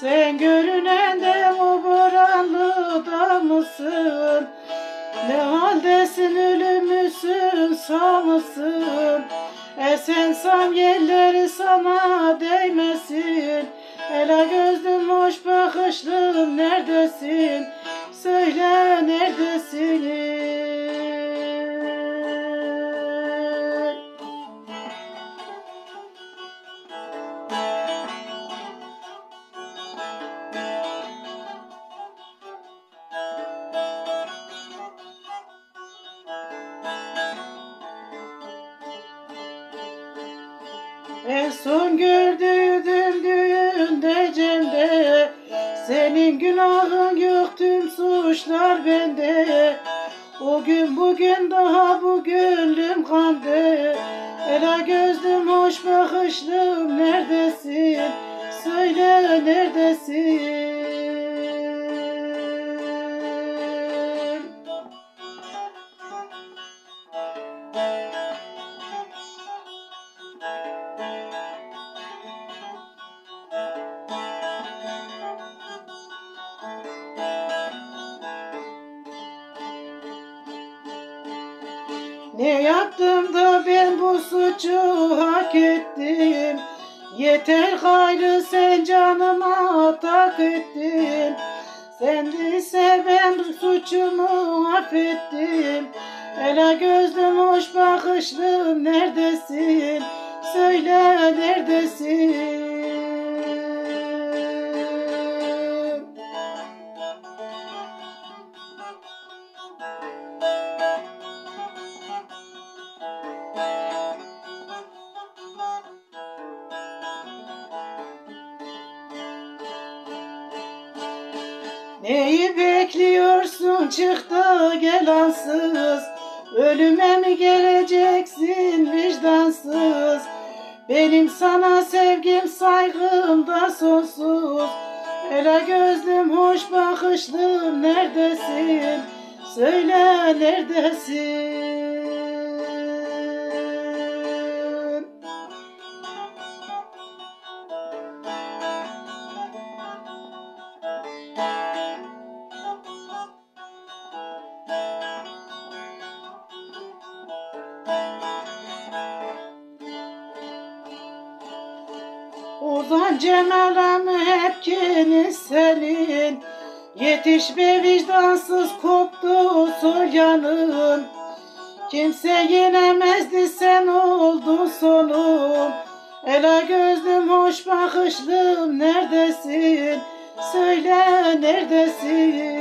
Sen görünen de o boranlı da mısın? Ne haldesin ölümüsün sağ mısın? Esen sam yerleri sana değmesin Ela gözlüm hoş bakışlım neredesin? En son gördüğüm düğünde Cem'de Senin günahın yok tüm suçlar bende. O gün bugün daha bu gönlüm kandı. Ela gözlüm hoş bakışlım neredesin? Söyle neredesin Ne yaptım da ben bu suçu hak ettim? Yeter gayrı sen canıma tak ettin. Sen ise ben suçumu affettim. Ela gözlüm hoş bakışlım neredesin Neyi bekliyorsun? Çık da gel Ölüme mi geleceksin vicdansız? Benim sana sevgim saygım da sonsuz. Ela gözlüm hoş bakışlım neredesin? Söyle neredesin Ozan Cemal'em hep kini senin Yetiş be vicdansız koptu solyanın. Kimse yenemezdi sen oldun sonum Ela gözlüm hoş bakışlım neredesin? Söyle neredesin